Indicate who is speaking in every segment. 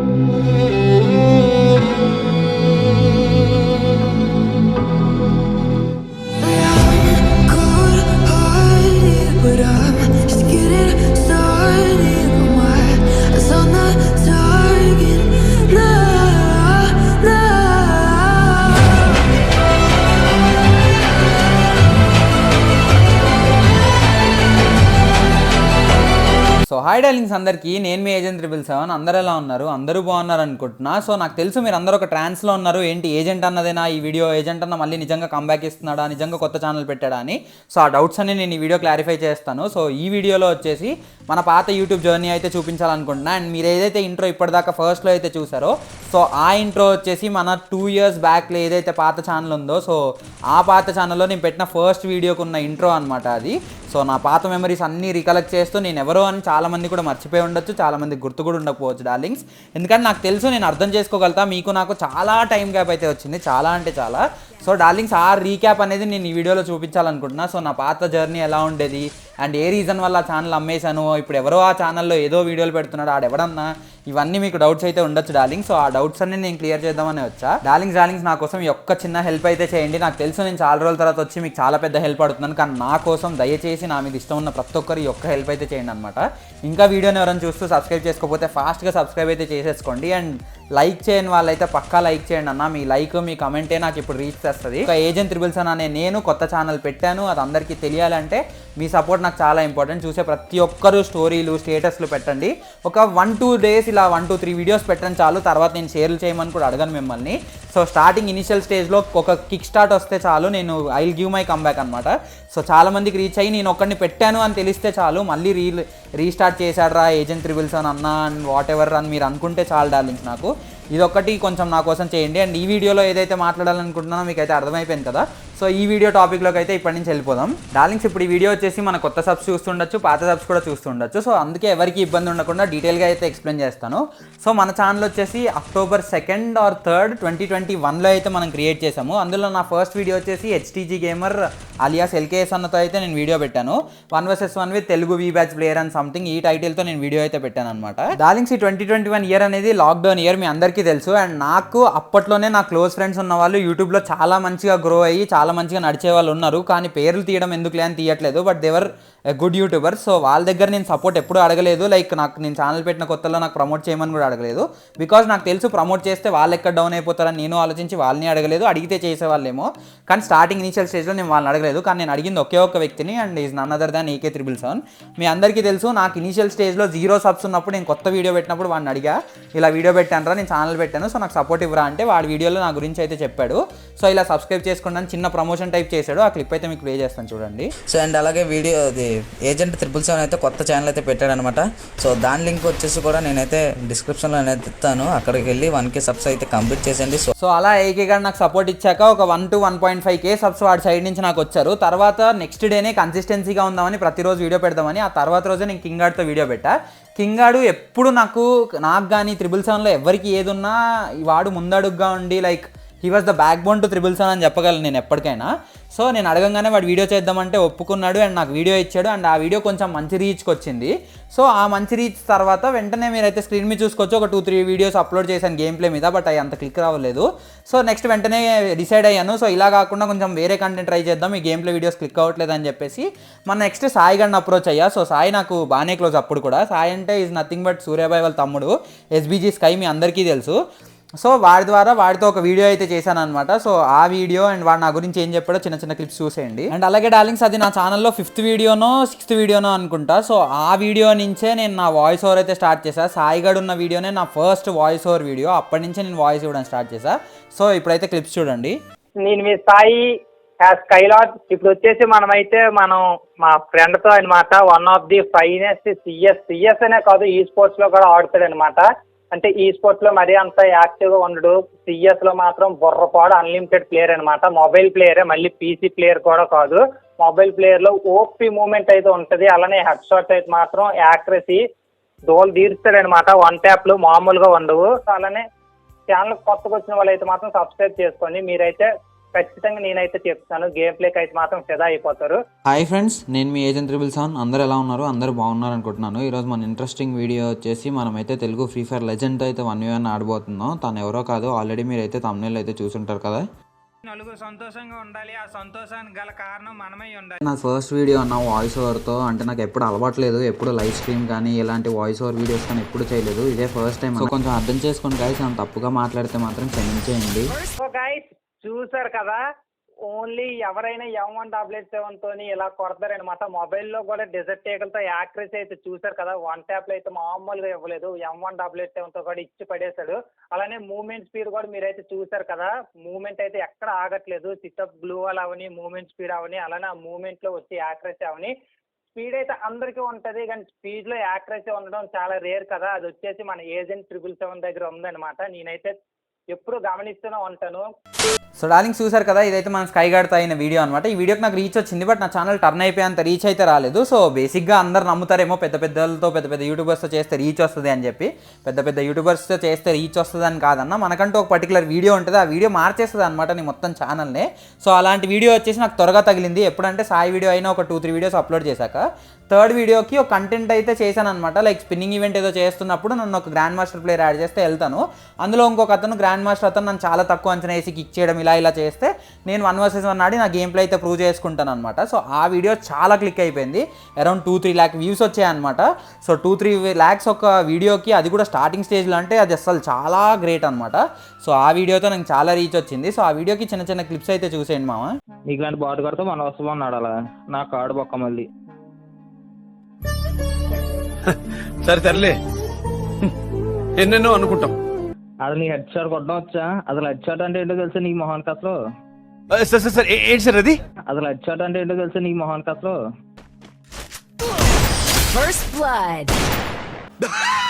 Speaker 1: you.
Speaker 2: So hi darlings అందరికీ నేను మీ agent triple seven. అందరు ఎలా ఉన్నారు? అందరూ బాగున్నారు అనుకుంటున్నా. సో నాకు తెలుసు మీరు అందరూ ఒక ట్రాన్స్లో ఉన్నారు. ఏంటి ఏజెంట్ అన్నదేనా? ఈ వీడియో ఏజెంట్ అన్న మళ్ళీ నిజంగా కంబ్యాక్ ఇస్తున్నాడా? నిజంగా కొత్త ఛానల్ పెట్టాడా అని. సో ఆ డౌట్స్ అన్ని నేను ఈ వీడియో క్లారిఫై చేస్తాను. సో ఈ వీడియోలో వచ్చేసి మన పాత యూట్యూబ్ జర్నీ అయితే చూపించాలనుకుంటున్నా. అండ్ మీరు ఏదైతే ఇంట్రో ఇప్పటిదాకా ఫస్ట్లో అయితే చూసారో సో ఆ ఇంట్రో వచ్చేసి మన టూ ఇయర్స్ బ్యాక్లో ఏదైతే పాత ఛానల్ ఉందో సో ఆ పాత ఛానల్లో నేను పెట్టిన ఫస్ట్ వీడియోకి ఉన్న ఇంట్రో అనమాట అది. సో నా పాత మెమరీస్ అన్నీ రికలెక్ట్ చేస్తూ నేను ఎవరో అని చాలామంది కూడా మర్చిపోయి ఉండొచ్చు చాలా మంది గుర్తు కూడా ఉండకపోవచ్చు డార్లింగ్స్. ఎందుకంటే నాకు తెలుసు నేను అర్థం చేసుకోగలుగుతా మీకు నాకు చాలా టైం గ్యాప్ అయితే వచ్చింది చాలా అంటే చాలా. సో డార్లింగ్స్ ఆ రీక్యాప్ అనేది నేను ఈ వీడియోలో చూపించాలనుకుంటున్నా. సో నా పాత జర్నీ ఎలా ఉండేది? అండ్ ఏ రీజన్ వల్ల ఛానల్ అమ్మేశాను? ఇప్పుడు ఎవరో ఆ ఛానల్లో ఏదో వీడియోలు పెడుతున్నాడు ఆడెవడన్నా? ఇవన్నీ మీకు డౌట్స్ అయితే ఉండొచ్చు డార్లింగ్ సో ఆ డౌట్స్ అన్ని నేను క్లియర్ చేద్దామని వచ్చా. డార్లింగ్స్ డార్లింగ్స్ నా కోసం ఒక్క చిన్న హెల్ప్ అయితే చేయండి. నాకు తెలుసు నేను చాలా రోజుల తర్వాత వచ్చి మీకు చాలా పెద్ద హెల్ప్ అడుగుతున్నాను కానీ నా కోసం దయచేసి నా మీద ఇష్టం ఉన్న ప్రతి ఒక్కరు ఈ ఒక్క హెల్ప్ అయితే చేయండి అనమాట ఇంకా వీడియోని ఎవరైనా చూస్తూ సబ్స్క్రైబ్ చేసుకోకపోతే ఫాస్ట్గా సబ్స్క్రైబ్ అయితే చేసేసుకోండి. అండ్ లైక్ చేయని వాళ్ళైతే పక్కా లైక్ చేయండి అన్న. మీ లైక్ మీ కమెంటే నాకు ఇప్పుడు రీచ్ చేస్తుంది ఒక ఏజెంట్ త్రిబుల్స్ అనే నేను కొత్త ఛానల్ పెట్టాను. అది అందరికీ తెలియాలంటే మీ సపోర్ట్ నాకు చాలా ఇంపార్టెంట్. చూసే ప్రతి ఒక్కరు స్టోరీలు స్టేటస్లు పెట్టండి. ఒక వన్ టూ డేస్ ఇలా వన్ టూ త్రీ వీడియోస్ పెట్టండి చాలు. తర్వాత నేను షేర్లు చేయమని కూడా అడగను మిమ్మల్ని. సో స్టార్టింగ్ ఇనిషియల్ స్టేజ్లో ఒక కిక్ స్టార్ట్ వస్తే చాలు. నేను ఐ గివ్ మై కమ్బ్యాక్ అనమాట సో చాలామందికి రీచ్ అయ్యి నేను ఒక్కడిని పెట్టాను అని తెలిస్తే చాలు. మళ్ళీ రీ రీస్టార్ట్ చేశాడరా ఏజెంట్ త్రిబుల్స్ అని అన్న అండ్ వాట్ ఎవర్ అని మీరు అనుకుంటే చాలు డార్లింగ్స్ నాకు. ఇదొక్కటి కొంచెం నా కోసం చేయండి. అండ్ ఈ వీడియోలో ఏదైతే మాట్లాడాలనుకుంటున్నానో మీకైతే అర్థమైపోయింది కదా. సో ఈ వీడియో టాపిక్లోకి అయితే ఇప్పటి నుంచి వెళ్ళిపోదాం. డార్లింగ్స్ ఇప్పుడు ఈ వీడియో వచ్చేసి మన కొత్త సబ్స్ చూస్తుండొచ్చు పాత సబ్స్ కూడా చూస్తుండొచ్చు. సో అందుకే ఎవరికి ఇబ్బంది ఉండకుండా డీటెయిల్గా అయితే ఎక్స్ప్లెయిన్ చేస్తాను. సో మన ఛానల్ వచ్చేసి October second or third twenty twenty వన్లో అయితే మనం క్రియేట్ చేసాము అందులో నా ఫస్ట్ వీడియో వచ్చేసి హెచ్టీజీ గేమర్ అలియాస్ ఎల్కేఎస్ అన్నతో అయితే నేను వీడియో పెట్టాను. One versus one with Telugu V batch player and something ఈ టైటిల్తో నేను వీడియో అయితే పెట్టాను అనమాట డార్లింగ్స్ ఈ ట్వంటీ ట్వంటీ వన్ ఇయర్ అనేది లాక్డౌన్ ఇయర్ మీ అందరికీ తెలుసు. అండ్ నాకు అప్పట్లోనే నా క్లోజ్ ఫ్రెండ్స్ ఉన్న వాళ్ళు యూట్యూబ్లో చాలా మంచిగా గ్రో అయ్యి చాలా చాలా మంచిగా నడిచే వాళ్ళు ఉన్నారు. కానీ పేర్లు తీయడం ఎందుకులే అని తీయట్లేదు. But they're good YouTuber so వాళ్ళ దగ్గర నేను సపోర్ట్ ఎప్పుడు అడగలేదు. లైక్ నాకు నేను ఛానల్ పెట్టిన కొత్తలో నాకు ప్రమోట్ చేయమని కూడా అడగలేదు. బికాజ్ నాకు తెలుసు ప్రమోట్ చేస్తే వాళ్ళు ఎక్కడ డౌన్ అయిపోతారని నేను ఆలోచించి వాళ్ళని అడగలేదు. అడిగితే చేసేవాళ్ళేమో. కానీ స్టార్టింగ్ ఇనిషియల్ స్టేజ్లో నేను వాళ్ళని అడగలేదు. కానీ నేను అడిగింది ఒకే ఒక్క వ్యక్తిని and is none other than AK triple seven మీ అందరికీ తెలుసు నాకు ఇనిషియల్ స్టేజ్లో జీరో సబ్స్ ఉన్నప్పుడు నేను కొత్త వీడియో పెట్టినప్పుడు వాడిని అడిగా ఇలా వీడియో పెట్టాను రా నేను ఛానల్ పెట్టాను సో నాకు సపోర్ట్ ఇవ్వరా? అంటే వాడి వీడియోలో నా గురించి అయితే చెప్పాడు. సో ఇలా సబ్స్క్రైబ్ చేసుకున్నాను చిన్న ప్రమోషన్ టైప్ చేశాడు. ఆ క్లిప్ అయితే మీకు ప్లే చేస్తాను చూడండి.
Speaker 3: సో అండ్ అలాగే వీడియో అది ఏజెంట్ త్రిపుల్ సెవెన్ అయితే కొత్త ఛానల్ అయితే పెట్టాడనమాట. సో దాని లింక్ వచ్చేసి కూడా నేనైతే డిస్క్రిప్షన్లో అనేది ఇస్తాను. అక్కడికి వెళ్ళి వన్ కే సబ్స్ అయితే కంప్లీట్ చేసేయండి. సో
Speaker 2: సో అలా ఏకే గారు నాకు సపోర్ట్ ఇచ్చాక ఒక one to one point five K subs వాడి సైడ్ నుంచి నాకు వచ్చారు. తర్వాత నెక్స్ట్ డేనే కన్సిస్టెన్సీగా ఉందామని ప్రతిరోజు వీడియో పెడదామని ఆ తర్వాత రోజే నేను కింగ్ గార్డ్తో వీడియో పెట్టా. కింగ్ గాడు ఎప్పుడు నాకు నాకు కానీ త్రిబుల్ సెవెన్లో ఎవరికి ఏదున్నా వాడు ముందడుగ్గా ఉండి like he was the backbone to triple seven అని చెప్పగలను నేను ఎప్పటికైనా. సో నేను అడగంగానే వాడు వీడియో చేద్దామంటే ఒప్పుకున్నాడు అండ్ నాకు వీడియో ఇచ్చాడు అండ్ ఆ వీడియో కొంచెం మంచి రీచ్కి వచ్చింది. సో ఆ మంచి రీచ్ తర్వాత వెంటనే మీరైతే స్క్రీన్ మీద చూసుకోవచ్చు. ఒక టూ త్రీ వీడియోస్ అప్లోడ్ చేశాను గేమ్ ప్లే మీద బట్ అవి అంత క్లిక్ రావలేదు. సో నెక్స్ట్ వెంటనే డిసైడ్ అయ్యాను. సో ఇలా కాకుండా కొంచెం వేరే కంటెంట్ ట్రై చేద్దాం. ఈ గేమ్ ప్లే వీడియోస్ క్లిక్ అవ్వట్లేదు అని చెప్పేసి మన నెక్స్ట్ సాయి గడిని అప్రోచ్ అయ్యా. సో సాయి నాకు బాగానే క్లోజ్ అప్పుడు కూడా. సాయి అంటే ఈజ్ నథింగ్ బట్ సూర్యాబాయ్ వాళ్ళ తమ్ముడు. ఎస్బీజీ స్కై మీ అందరికీ తెలుసు. సో వాడి ద్వారా వాడితో ఒక వీడియో అయితే చేశాను అనమాట సో ఆ వీడియో అండ్ వాడు నా గురించి ఏం చెప్పాడో చిన్న చిన్న క్లిప్స్ చూసేయండి. అండ్ అలాగే డార్లింగ్స్ అది నా ఛానల్లో ఫిఫ్త్ వీడియోనో సిక్స్త్ వీడియోనో అనుకుంటా. సో ఆ వీడియో నుంచే నేను నా వాయిస్ ఓవర్ అయితే స్టార్ట్ చేశాను సాయిగడ్ ఉన్న వీడియోనే నా ఫస్ట్ వాయిస్ ఓవర్ వీడియో అప్పటి నుంచే నేను వాయిస్ ఇవ్వడం స్టార్ట్ చేశా. సో ఇప్పుడైతే క్లిప్స్ చూడండి.
Speaker 4: నేను మీ స్థాయి స్కైలాట్ ఇప్పుడు వచ్చేసి మనమైతే మనం మా ఫ్రెండ్తో అనమాట one of the finest CS CS అనే కాదు ఈ స్పోర్ట్స్లో కూడా ఆడుతాడు అనమాట అంటే ఈ స్పోర్ట్స్లో మరీ అంత యాక్టివ్గా ఉండడు సిఎస్లో మాత్రం బుర్రపాడు అన్లిమిటెడ్ ప్లేయర్ అనమాట మొబైల్ ప్లేయరే మళ్ళీ పీసీ ప్లేయర్ కూడా కాదు. మొబైల్ ప్లేయర్లో ఓపీ మూమెంట్ అయితే ఉంటది. అలానే హెడ్ షాట్ అయితే మాత్రం యాక్యురసీ దోలు తీరుస్తాడనమాట వన్ ట్యాప్లు మామూలుగా ఉండవు. అలానే ఛానల్ కొత్తగా వచ్చిన వాళ్ళు అయితే మాత్రం సబ్స్క్రైబ్ చేసుకోండి. మీరైతే ఖచ్చితంగా నేనైతే చెప్తాను. గేమ్ ప్లేకి అయితే మాత్రం ఫిదా అయిపోతారు.
Speaker 2: హాయ్ ఫ్రెండ్స్ నేను మీ ఏజెంట్ త్రిబుల్ సెవెన్ అందరూ ఎలా ఉన్నారు? అందరూ బాగున్నారు అనుకుంటున్నాను ఈరోజు మన ఇంట్రెస్టింగ్ వీడియో వచ్చేసి మనమైతే తెలుగు ఫ్రీ ఫైర్ లెజెండ్ అయితే వన్ వన్ ఆడబోతున్నాం. తను ఎవరో కాదు ఆల్రెడీ మీరు అయితే తమిళ అయితే చూసుంటారు కదా.
Speaker 5: నలుగురు సంతోషంగా ఉండాలి. ఆ సంతోషానికి గల కారణం మనమై ఉండాలి.
Speaker 2: నా ఫస్ట్ వీడియో అన్న వాయిస్ ఓవర్తో అంటే నాకు ఎప్పుడు అలవాట్లేదు ఎప్పుడు లైవ్ స్ట్రీమ్ కానీ ఇలాంటి వాయిస్ ఓవర్ వీడియోస్ కానీ ఎప్పుడు చేయలేదు. ఇదే ఫస్ట్ టైం కొంచెం అర్థం చేసుకోండి నేను తప్పుగా మాట్లాడితే మాత్రం క్షమించేయండి.
Speaker 4: చూశారు చూసారు కదా? ఓన్లీ ఎవరైనా ఎం వన్ టాబ్లెట్ సెవెన్ తోని ఇలా కొడతారనమాట మొబైల్లో కూడా డెజర్ట్ టేకలతో యాక్రెస్ అయితే చూసారు కదా? వన్ ట్యాప్ అయితే మామూలుగా ఇవ్వలేదు. ఎం వన్ టాబ్లెట్ సెవెన్తో కూడా ఇచ్చి పడేశాడు. అలానే మూమెంట్ స్పీడ్ కూడా మీరైతే చూసారు కదా? మూమెంట్ అయితే ఎక్కడ ఆగట్లేదు. సిటప్ బ్లూ వాల్ అవని మూమెంట్ స్పీడ్ అవని అలానే ఆ మూమెంట్లో వచ్చి యాక్రెస్ అవని. స్పీడ్ అయితే అందరికీ ఉంటది కానీ స్పీడ్లో ఉండడం చాలా రేర్ కదా? అది వచ్చేసి మన ఏజెంట్ ట్రిపుల్ సెవెన్ దగ్గర ఉందన్నమాట. నేనైతే ఎప్పుడు గమనిస్తూనే ఉంటాను.
Speaker 2: సో డార్లింగ్ చూసారు కదా ఇదైతే మన స్కై గార్డ్తో అయిన వీడియో అనమాట ఈ వీడియోకి నాకు రీచ్ వచ్చింది బట్ నా ఛానల్ టర్న్ అయిపోయేంత రీచ్ అయితే రాలేదు. సో బేసిక్గా అందరు నమ్ముతారేమో పెద్ద పెద్దలతో పెద్ద పెద్ద యూట్యూబర్స్తో చేస్తే రీచ్ వస్తుంది అని చెప్పి. పెద్ద పెద్ద యూట్యూబర్స్తో చేస్తే రీచ్ వస్తుంది అని కాదన్న మనకంటూ ఒక పర్టికులర్ వీడియో ఉంటుంది. ఆ వీడియో మార్చేస్తుంది అనమాట నీ మొత్తం ఛానల్ని సో అలాంటి వీడియో వచ్చేసి నాకు త్వరగా తగిలింది. ఎప్పుడంటే సాయి వీడియో అయినా ఒక టూ త్రీ వీడియోస్ అప్లోడ్ చేశాక. థర్డ్ వీడియోకి ఒక కంటెంట్ అయితే చేశాను అనమాట లైక్ స్పిన్నింగ్ ఈవెంట్ ఏదో చేస్తున్నప్పుడు నన్ను ఒక గ్రాండ్ మాస్టర్ ప్లేయర్ యాడ్ చేస్తే వెళ్తాను. అందులో ఇంకొక అతను గ్రాండ్ మాస్టర్ అతను నన్ను చాలా తక్కువ అంచనా వేసి కిక్ చేయడం ఇలా ఇలా చేస్తే నేను వన్ వర్సెస్ వన్ ఆడి నా గేమ్ ప్లే అయితే ప్రూవ్ చేసుకుంటాను అనమాట సో ఆ వీడియో చాలా క్లిక్ అయిపోయింది. Around two three lakh views వచ్చాయన్నమాట. సో టూ త్రీ ల్యాక్స్ ఒక వీడియోకి అది కూడా స్టార్టింగ్ స్టేజ్లో అంటే అది అసలు చాలా గ్రేట్ అనమాట సో ఆ వీడియోతో నాకు చాలా రీచ్ వచ్చింది. సో ఆ వీడియోకి చిన్న చిన్న క్లిప్స్ అయితే చూసేయండి మామ.
Speaker 6: నీకు ఇలాంటి బాటు కడితే మన వస్తామని ఆడాలా నా కార్డు బొక్క మళ్ళీ.
Speaker 7: సరే తరలే ఎన్నెన్నో అనుకుంటాం.
Speaker 6: అసలు నీ హెడ్ షాట్ కొట్టడం వచ్చా? అసలు హెడ్ షాట్ అంటే ఏంటో తెలుసా నీకు మొహానికి అసలు
Speaker 7: ఆ, సార్ సార్ సార్. ఏ- ఏంటి సార్ అది?
Speaker 6: అసలు హెడ్ షాట్ అంటే ఏంటో తెలుసా నీకు మొహానికి అసలు
Speaker 8: First blood.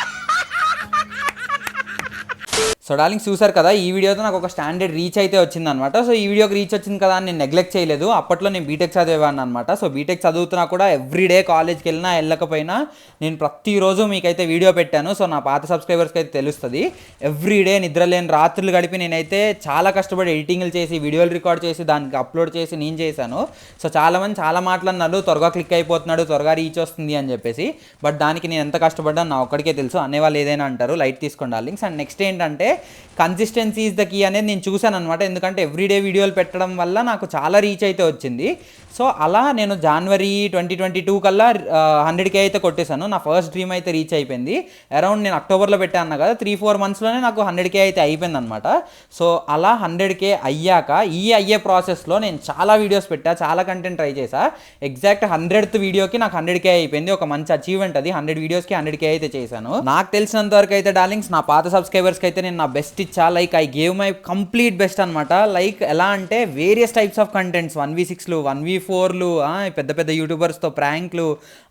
Speaker 2: సో డార్లింగ్ చూసారు కదా ఈ వీడియోతో నాకు ఒక స్టాండర్డ్ రీచ్ అయితే వచ్చింది అనమాట సో ఈ వీడియోకి రీచ్ వచ్చింది కదా అని నేను నెగ్లెక్ట్ చేయలేదు. అప్పట్లో నేను బీటెక్ చదివేవాడిని అనమాట సో బీటెక్ చదువుతున్నా కూడా ఎవ్రీ డే కాలేజ్కి వెళ్ళినా వెళ్ళకపోయినా నేను ప్రతిరోజు మీకైతే వీడియో పెట్టాను. సో నా పాత సబ్స్క్రైబర్స్కి అయితే తెలుస్తుంది. ఎవ్రీ డే నిద్ర లేని రాత్రులు గడిపి నేనైతే చాలా కష్టపడి ఎడిటింగ్లు చేసి వీడియోలు రికార్డ్ చేసి దానికి అప్లోడ్ చేసి నేను చేశాను. సో చాలామంది చాలా మాట్లాడినారు త్వరగా క్లిక్ అయిపోతున్నాడు త్వరగా రీచ్ వస్తుంది అని చెప్పేసి. బట్ దానికి నేను ఎంత కష్టపడ్డా నా ఒక్కడికే తెలుసు. అనేవాళ్ళు ఏదైనా అంటారు. లైట్ తీసుకోండి లింక్స్ అండ్ నెక్స్ట్ ఏంటంటే కన్సిస్టెన్సీ ఈజ్ ద కీ అనేది నేను చూశాను అనమాట ఎందుకంటే ఎవ్రీడే వీడియోలు పెట్టడం వల్ల నాకు చాలా రీచ్ అయితే వచ్చింది. సో అలా నేను జనవరి ట్వంటీ ట్వంటీ టూ కల్లా హండ్రెడ్ కే అయితే కొట్టేశాను. నా ఫస్ట్ డ్రీమ్ అయితే రీచ్ అయిపోయింది. అరౌండ్ నేను అక్టోబర్లో పెట్టాను కదా త్రీ ఫోర్ మంత్స్లోనే నాకు హండ్రెడ్ కే అయితే అయిపోయింది అనమాట సో అలా హండ్రెడ్ కే అయ్యాక ఈ అయ్యే ప్రాసెస్లో నేను చాలా వీడియోస్ పెట్టా చాలా కంటెంట్ ట్రై చేశా. ఎగ్జాక్ట్ హండ్రెడ్త్ వీడియోకి నాకు హండ్రెడ్ కే అయిపోయింది. ఒక మంచి అచీవ్మెంట్ అది. హండ్రెడ్ వీడియోస్కి హండ్రెడ్ కే అయితే చేశాను. నాకు తెలిసినంత వరకు అయితే డార్లింగ్స్ నా పాత సబ్స్క్రైబర్స్కి అయితే నేను నా బెస్ట్ ఇచ్చా? Like I gave my complete best అనమాట లైక్ ఎలా అంటే various types of contents one v సిక్స్లు వన్ వి ఫోర్లు పెద్ద పెద్ద యూట్యూబర్స్తో ప్రాంక్లు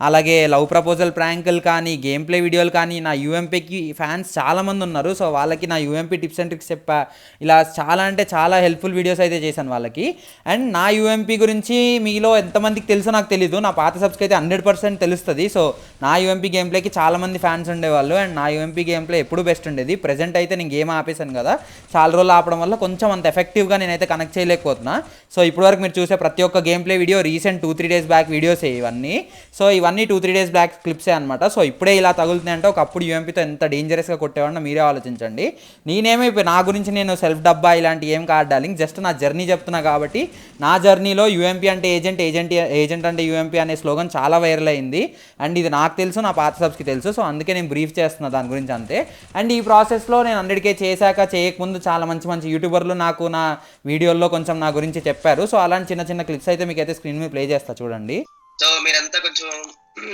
Speaker 2: అలాగే లవ్ ప్రపోజల్ ప్రాంకులు కానీ గేమ్ ప్లే వీడియోలు కానీ నా యూఎంపీకి ఫ్యాన్స్ చాలామంది ఉన్నారు. సో వాళ్ళకి నా యూఎంపీ టిప్స్ అండ్ ట్రిక్స్ చెప్పా. ఇలా చాలా అంటే చాలా హెల్ప్ఫుల్ వీడియోస్ అయితే చేశాను వాళ్ళకి. అండ్ నా యూఎంపీ గురించి మీలో ఎంతమందికి తెలుసో నాకు తెలీదు. నా పాత సబ్స్కి అయితే హండ్రెడ్ పర్సెంట్ తెలుస్తుంది. సో నా యూఎంపీ గేమ్ ప్లేకి చాలా మంది ఫ్యాన్స్ ఉండేవాళ్ళు. అండ్ నా యూఎంపీ గేమ్ ప్లే ఎప్పుడు బెస్ట్ ఉండేది. ప్రజెంట్ అయితే నేను గేమ్ ఆపేశాను కదా. చాలా రోజులు ఆపడం వల్ల కొంచెం అంత ఎఫెక్టివ్గా నేనైతే కనెక్ట్ చేయలేకపోతున్నా. సో ఇప్పటివరకు మీరు చూసే ప్రతి ఒక్క game play video recent two three days back వీడియోసే ఇవన్నీ. సో ఇవన్నీ టూ త్రీ డేస్ బ్యాక్ క్లిప్సే అనమాట సో ఇప్పుడే ఇలా తగులుతుంది అంటే ఒకప్పుడు యూఎంపీతో ఎంత డేంజరస్గా కొట్టేవాడినో మీరే ఆలోచించండి. నేనేమో ఇప్పుడు నా గురించి నేను సెల్ఫ్ డబ్బా ఇలాంటి ఏం కాదు డార్లింగ్. జస్ట్ నా జర్నీ చెప్తున్నా కాబట్టి నా జర్నీలో యూఎంపీ అంటే ఏజెంట్ ఏజెంట్ ఏజెంట్ అంటే యూఎంపీ అనే స్లోగన్ చాలా వైరల్ అయింది. అండ్ ఇది నాకు తెలుసు నా పాత సబ్స్కి తెలుసు. సో అందుకే నేను బ్రీఫ్ చేస్తున్నా దాని గురించి అంతే. అండ్ ఈ ప్రాసెస్లో నేను హండ్రెడ్కే చేశాక చేయకముందు చాలా మంచి మంచి యూట్యూబర్లు నాకు నా వీడియోల్లో కొంచెం నా గురించి చెప్పారు. సో అలాంటి చిన్న చిన్న క్లిప్స్ అయితే మీకు అయితే స్క్రీన్ మీద ప్లే చేస్తా చూడండి.
Speaker 9: సో మీరంతా కొంచెం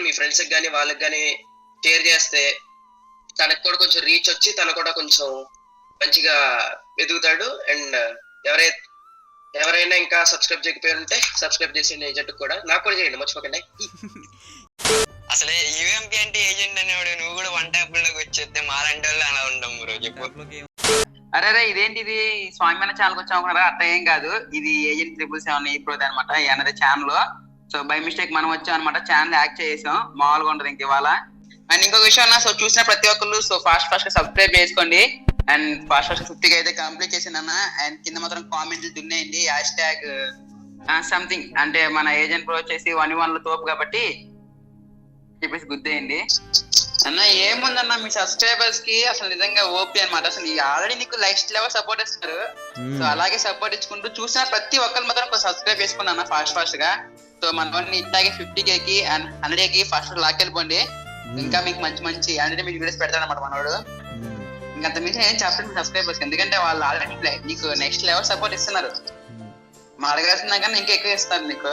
Speaker 9: మీ ఫ్రెండ్స్కి కానీ వాళ్ళకి కానీ షేర్ చేస్తే తనకు కూడా కొంచెం రీచ్ వచ్చి తను కూడా కొంచెం మంచిగా ఎదుగుతాడు. అండ్ ఎవరైతే ఎవరైనా ఇంకా సబ్స్క్రైబ్ చేయకపోయి ఉంటే సబ్స్క్రైబ్ చేసేయండి ఏజెంట్ కూడా. నాకు కూడా చేయండి మర్చిపోకండి.
Speaker 10: అసలే యూఎంపీ అంటే ఏజెంట్ అనేవాడు నువ్వు కూడా వన్ ట్యాప్లోకి వచ్చేస్తే మాలాంటి వాళ్ళు అలా
Speaker 11: అరే అరే ఇదేంటి ఇది స్వామిమైన ఛానల్ వచ్చాము కదా అట్ట ఏం కాదు. ఇది ఏజెంట్ త్రిపుల్ సెవెన్ ఈ ప్రోత్ అనమాట అనేది ఛానల్ సో బై మిస్టేక్ మనం వచ్చాం అనమాట ఛానల్ యాక్ట్ చేసాం మామూలుగా ఉండదు ఇంక ఇవాళ. అండ్ ఇంకొక విషయం అన్న సో చూసిన ప్రతి ఒక్కరు సో ఫాస్ట్ ఫాస్ట్గా సబ్స్క్రైబ్ చేసుకోండి. అండ్ ఫాస్ట్ ఫాస్ట్ ఫిఫ్టీ అయితే కంప్లీట్ చేసిందన్న అండ్ కింద మాత్రం కామెంట్లు దున్నేయండి. హ్యాష్ ట్యాగ్ సంథింగ్ అంటే మన ఏజెంట్ ప్రో వచ్చేసి వన్ వన్లో తోపు కాబట్టి చెప్పేసి గుద్దేయండి. అన్న ఏముందన్న మీ సబ్స్క్రైబర్స్కి అసలు నిజంగా ఓపీ అన్నమాట. అసలు ఆల్రెడీ నీకు లైఫ్ లెవెల్ సపోర్ట్ ఇస్తున్నారు. సో అలాగే సపోర్ట్ ఇచ్చుకుంటూ చూసిన ప్రతి ఒక్కరు మాత్రం సబ్స్క్రైబ్ చేసుకున్నా ఫాస్ట్ ఫాస్ట్గా. సో మన ఇట్లాగే ఫిఫ్టీ కే కి అండ్ హండ్రెడ్కి ఫాస్ట్ లాకెళ్ళిపోండి ఇంకా మీకు మంచి మంచి హండ్రెడ్ మీకు వీడియోస్ పెడతాడన్నమాట మనోడు. ఇంకంత మించి ఏం చెప్పండి సబ్స్క్రైబర్స్ ఎందుకంటే వాళ్ళు ఆల్రెడీ నీకు నెక్స్ట్ లెవెల్ సపోర్ట్ ఇస్తున్నారు. మా అడగాల్సిన కన్నా ఇంకా ఎక్కువ ఇస్తారు నీకు.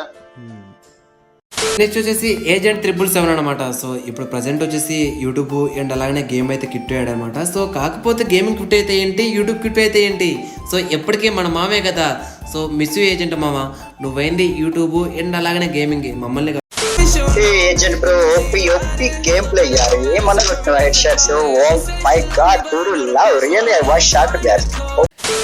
Speaker 8: నెక్స్ట్ వచ్చేసి ఏజెంట్ త్రిబుల్ సెవెన్ అనమాట సో ఇప్పుడు ప్రజెంట్ వచ్చేసి యూట్యూబ్ అండ్ అలాగనే గేమ్ అయితే కిట్ అయ్యాడు అనమాట సో కాకపోతే గేమింగ్ కిట్ అయితే ఏంటి? యూట్యూబ్ కిట్ అయితే ఏంటి? సో ఎప్పటికీ మన మామే కదా. సో మిస్ ఏజెంట్ మామ. నువ్వైంది యూట్యూబ్ అండ్ అలాగనే గేమింగ్ మమ్మల్ని
Speaker 10: agent bro OP OP game play యార్ ఏమన్నా కొట్టిన head shots oh my god do love really I was shock యార్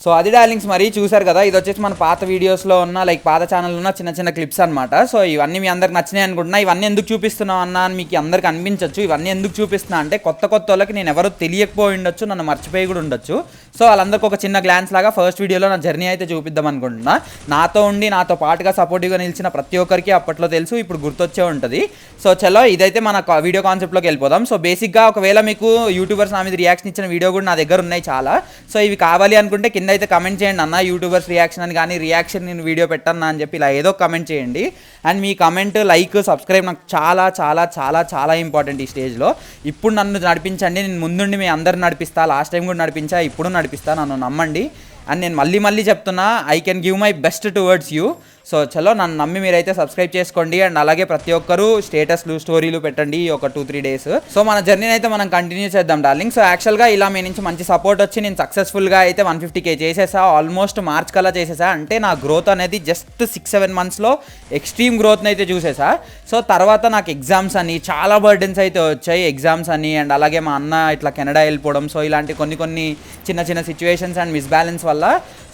Speaker 2: సో అది డార్లింగ్స్ మరి చూసారు కదా. ఇది వచ్చేసి మన పాత వీడియోస్లో ఉన్న లైక్ పాత ఛానల్లో ఉన్న చిన్న చిన్న క్లిప్స్ అనమాట సో ఇవన్నీ మీ అందరికి నచ్చినాయి అనుకుంటున్నా. ఇవన్నీ ఎందుకు చూపిస్తున్నావు అన్న అని మీకు అందరికి అనిపించవచ్చు ఇవన్నీ ఎందుకు చూపిస్తున్నా అంటే కొత్త కొత్త వాళ్ళకి నేను ఎవరు తెలియకపోయి ఉండొచ్చు నన్ను మర్చిపోయి కూడా ఉండొచ్చు. సో వాళ్ళందరికీ ఒక చిన్న గ్లాన్స్ లాగా ఫస్ట్ వీడియోలో నా జర్నీ అయితే చూపిద్దాం అనుకుంటున్నా. నాతో ఉండి నాతో పాటుగా సపోర్టివ్గా నిలిచిన ప్రతి ఒక్కరికి అప్పట్లో తెలుసు ఇప్పుడు గుర్తొచ్చే ఉంటుంది. సో చలో ఇదైతే మన వీడియో కాన్సెప్ట్లోకి వెళ్ళిపోదాం. సో బేసిక్గా ఒకవేళ మీకు యూట్యూబర్స్ నా మీద రియాక్షన్ ఇచ్చిన వీడియో కూడా నా దగ్గర ఉన్నాయి చాలా. సో ఇవి కావాలి అనుకుంటే కింద అయితే కమెంట్ చేయండి. అన్న యూట్యూబర్స్ రియాక్షన్ అని కానీ రియాక్షన్ నేను వీడియో పెట్టన్నా అని చెప్పి ఇలా ఏదో కమెంట్ చేయండి. అండ్ మీ కమెంట్ లైక్ సబ్స్క్రైబ్ నాకు చాలా చాలా చాలా చాలా ఇంపార్టెంట్ ఈ స్టేజ్లో ఇప్పుడు నన్ను నడిపించండి. నేను ముందుండి మీ అందరు నడిపిస్తా. లాస్ట్ టైం కూడా నడిపించా ఇప్పుడు నడిపిస్తా నన్ను నమ్మండి. అండ్ నేను మళ్ళీ మళ్ళీ చెప్తున్నా I can give my best towards you so చలో నన్ను నమ్మి మీరైతే సబ్స్క్రైబ్ చేసుకోండి. అండ్ అలాగే ప్రతి ఒక్కరు స్టేటస్లు స్టోరీలు పెట్టండి ఈ ఒక టూ త్రీ డేస్ సో మన జర్నీని అయితే మనం కంటిన్యూ చేద్దాం డార్లింగ్ సో యాక్చువల్గా ఇలా మీ నుంచి మంచి సపోర్ట్ వచ్చి నేను సక్సెస్ఫుల్గా అయితే వన్ ఫిఫ్టీ కే చేసేసా ఆల్మోస్ట్ మార్చ్ కల్లా చేసేసా. అంటే నా గ్రోత్ అనేది జస్ట్ సిక్స్ సెవెన్ మంత్స్లో ఎక్స్ట్రీమ్ గ్రోత్ని అయితే చూసేసా. సో తర్వాత నాకు ఎగ్జామ్స్ అని చాలా బర్డెన్స్ అయితే వచ్చాయి. ఎగ్జామ్స్ అని అండ్ అలాగే మా అన్న ఇట్లా కెనడా వెళ్ళిపోవడం. సో ఇలాంటి కొన్ని కొన్ని చిన్న చిన్న సిచ్యువేషన్స్ అండ్ మిస్బ్యాలెన్స్ వల్ల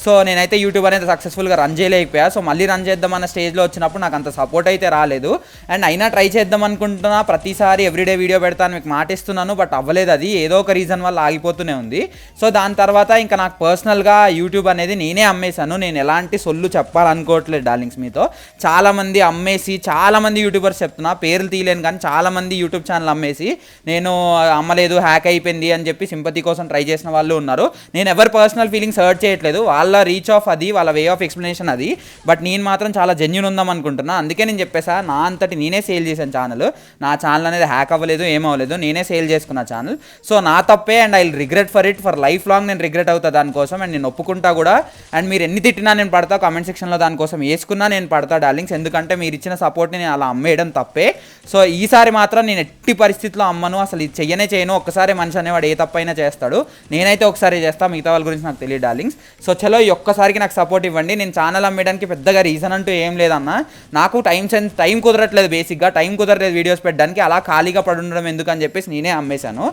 Speaker 2: సో నేనైతే యూట్యూబ్ అనేది సక్సెస్ఫుల్గా రన్ చేయలేకపోయా. సో మళ్ళీ రన్ చేద్దామన్న స్టేజ్లో వచ్చినప్పుడు నాకు అంత సపోర్ట్ అయితే రాలేదు. అండ్ అయినా ట్రై చేద్దాం అనుకుంటున్నా ప్రతిసారి ఎవ్రీడే వీడియో పెడతాను మీకు మాట ఇస్తున్నాను బట్ అవ్వలేదు అది. ఏదో ఒక రీజన్ వల్ల ఆగిపోతూనే ఉంది. సో దాని తర్వాత ఇంకా నాకు పర్సనల్గా యూట్యూబ్ అనేది నేనే అమ్మేశాను. నేను ఎలాంటి సొల్లు చెప్పాలనుకోవట్లేదు డార్లింగ్స్ మీతో. చాలామంది అమ్మేసి చాలామంది యూట్యూబర్స్ చెప్తున్నా పేర్లు తీయలేను కానీ చాలామంది యూట్యూబ్ ఛానల్ అమ్మేసి నేను అమ్మలేదు హ్యాక్ అయిపోయింది అని చెప్పి సింపతి కోసం ట్రై చేసిన వాళ్ళు ఉన్నారు. నేను ఎవరు పర్సనల్ ఫీలింగ్స్ హర్ట్ చేయట్లేదు. వాళ్ళ రీచ్ ఆఫ్ అది వాళ్ళ వే ఆఫ్ ఎక్స్ప్లెనేషన్ అది. బట్ నేను మాత్రం చాలా జెన్యున్ ఉందాం అనుకుంటున్నా. అందుకే నేను చెప్పేసా నా అంతటి నేనే సేల్ చేశాను ఛానల్ నా ఛానల్ అనేది హ్యాక్ అవ్వలేదు ఏమవ్వలేదు నేనే సేల్ చేసుకున్న ఛానల్ సో నా తప్పే and I regret for it for life long నేను రిగ్రెట్ అవుతా దానికోసం అండ్ నేను ఒప్పుకుంటా కూడా. అండ్ మీరు ఎన్ని తిట్టినా నేను పడతా కామెంట్ సెక్షన్లో దానికోసం వేసుకున్నా నేను పడతా డార్లింగ్స్ ఎందుకంటే మీరు ఇచ్చిన సపోర్ట్ని నేను అలా అమ్మేయడం తప్పే. సో ఈసారి మాత్రం నేను ఎట్టి పరిస్థితిలో అమ్మను అసలు ఇది చెయ్యనే చేయను. ఒక్కసారి మనిషి అనేవాడు ఏ తప్పైనా చేస్తాడు. నేనైతే ఒకసారి చేస్తా మిగతా వాళ్ళ గురించి నాకు తెలియదు డార్లింగ్స్ సో చలో ఈ ఒక్కసారికి నాకు సపోర్ట్ ఇవ్వండి. నేను ఛానల్ అమ్మేయడానికి పెద్దగా రీజన్ అంటూ ఏం లేదన్న. నాకు టైం సెన్స్ టైం కుదరట్లేదు బేసిక్గా టైం కుదరలేదు వీడియోస్ పెట్టడానికి. అలా ఖాళీగా పడి ఉండడం ఎందుకని చెప్పేసి నేనే అమ్మేశాను.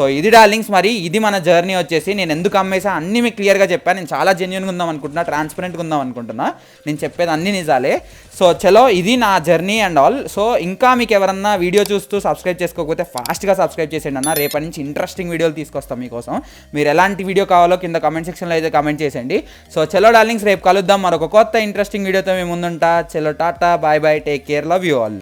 Speaker 2: సో ఇది డార్లింగ్స్ మరి ఇది మన జర్నీ వచ్చేసి నేను ఎందుకు అమ్మేసా? అన్నీ మీకు క్లియర్గా చెప్పాను నేను చాలా జెన్యున్గా ఉందాం అనుకుంటున్నా ట్రాన్స్పరెంట్గా ఉందాం అనుకుంటున్నా. నేను చెప్పేది అన్ని నిజాలే. సో చలో ఇది నా జర్నీ అండ్ ఆల్. సో ఇంకా మీకు ఎవరన్నా వీడియో చూస్తూ సబ్స్క్రైబ్ చేసుకోకపోతే ఫాస్ట్గా సబ్స్క్రైబ్ చేసేయండి అన్న. రేపటి నుంచి ఇంట్రెస్టింగ్ వీడియోలు తీసుకొస్తాం మీకోసం. మీరు ఎలాంటి వీడియో కావాలో కింద కమెంట్ సెక్షన్లో అయితే కమెంట్ చేసేయండి. సో చలో డార్లింగ్స్ రేపు కలుద్దాం. మరొక కొత్త ఇంట్రెస్టింగ్ వీడియోతో మేము ముందుంటా. చలో tata. Bye bye. Take care. Love you all.